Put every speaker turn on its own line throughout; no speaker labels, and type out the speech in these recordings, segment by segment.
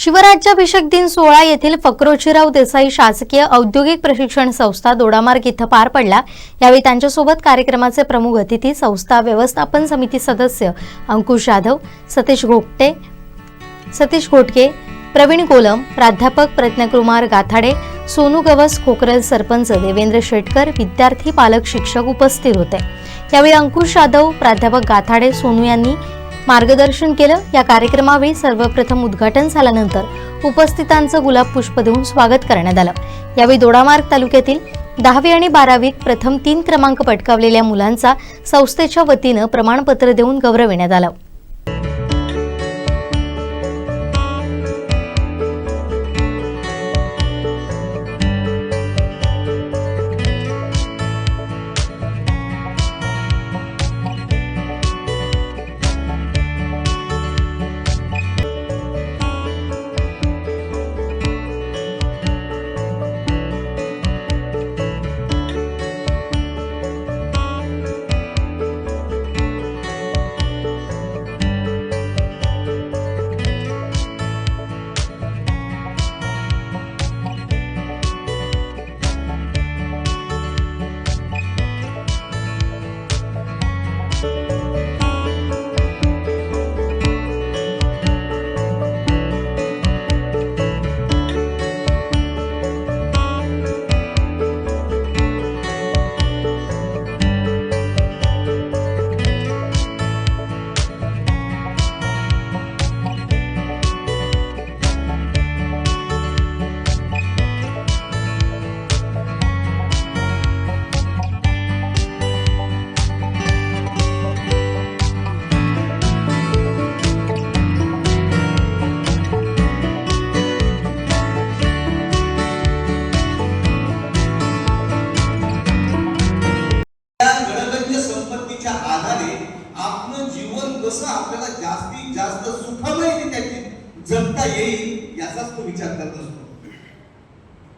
शिवराज्याभिषेक दिन सोहळा येथील फक्रोजीराव देसाई शासकीय औद्योगिक प्रशिक्षण संस्था दोडामार्ग इथं पार पडला. यावेळी त्यांच्यासोबत कार्यक्रमाचे प्रमुख अतिथी संस्था व्यवस्थापन समिती सदस्य अंकुश जाधव सतीश घोगटे सतीश घोटके प्रवीण कोलम प्राध्यापक प्रज्ञकुमार गाथाडे सोनू गवस खोकरल सरपंच देवेंद्र शेटकर विद्यार्थी पालक शिक्षक उपस्थित होते. यावेळी अंकुश जाधव प्राध्यापक गाथाडे सोनू यांनी मार्गदर्शन केलं. या कार्यक्रमावेळी सर्वप्रथम उद्घाटन झाल्यानंतर उपस्थितांचं गुलाब पुष्प देऊन स्वागत करण्यात आलं. यावेळी दोडामार्ग तालुक्यातील दहावी आणि बारावीत प्रथम तीन क्रमांक पटकावलेल्या मुलांचा संस्थेच्या वतीनं प्रमाणपत्र देऊन गौरविण्यात आलं.
जास्तीत जास्त त्याची जगता येईल याचाच तो विचार करत असतो.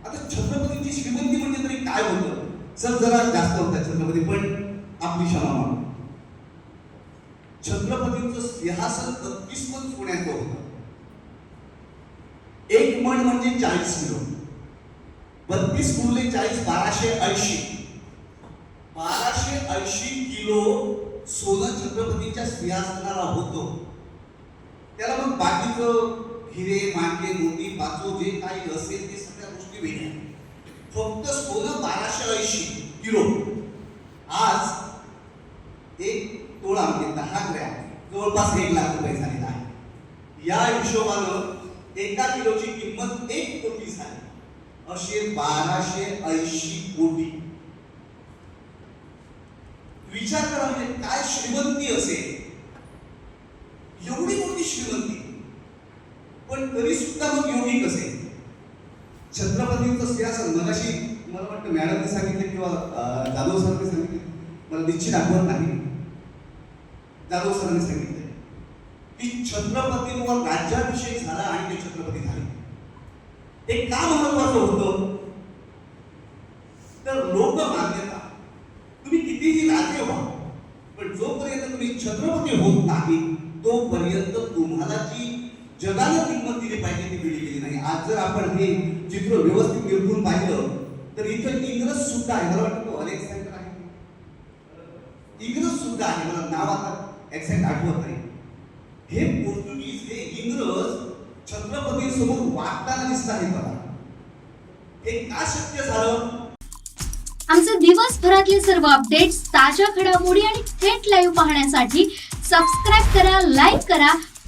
आता छत्रपतीची श्रीमंती म्हणजे तरी काय होतं? सर जरा जास्त होता छत्रपती पण आपली क्षमा मागू. छत्रपतींचं सिंहासन बत्तीस मन सोन्याचं होतं. एक मन म्हणजे चाळीस किलो. बत्तीस गुणले चाळीस बाराशे ऐंशी. बाराशे ऐंशी किलो सोनं छत्रपतीच्या सिंहासनाला होतं. त्याला मग बाकीचं हिरे मांडे मोती पाचो जे काही असेल ते सगळ्या गोष्टी वेगळ्या फक्त सोनं बाराशे ऐंशी किलो. आज एक तोळा म्हणजे दहा ग्रॅम जवळपास एक लाख रुपये झालेला आहे. या हिशोबानं एका किलोची किंमत एक कोटी झाली. असे बाराशे ऐंशी कोटी. विचार करा म्हणजे काय श्रीमंती असेल पण तरी सुद्धा मग योगी असेल. छत्रपतींचं सिंहासन मगाशी मला वाटतं मॅडमने सांगितले किंवा जाधव सरांनी सांगितले. मला निश्चित आठवत नाही. जाधव सरांनी सांगितले. की छत्रपतींवर राज्याभिषेक झाला आणि ते छत्रपती झाले. ते का महत्वाचं होतं? तर लोक मान्यता. तुम्ही कितीही राजे व्हा पण जोपर्यंत तुम्ही छत्रपती होत नाही तोपर्यंत तुम्हाला जी जगाला किंमत दिली पाहिजे ती दिली गेली नाही. आज जर आपण हे चित्र व्यवस्थित निरखून पाहिलं तर इथं इंग्रज सुद्धा आहे. मला वाटतं तो अलेक्झांडर आहे. इंग्रज सुद्धा आहे. मला नाव आता एक्झॅक्ट आठवत नाही. हे पोर्तुगीज हे इंग्रज छत्रपती समोर वागताना दिसत आहेत मला हे का शक्य झालं?
आमचे दिवसभरातले सर्व अपडेट्स ताज्या घडामोडी आणि थेट लाईव्ह पाहण्यासाठी
सबस्क्राईब करा लाईक करा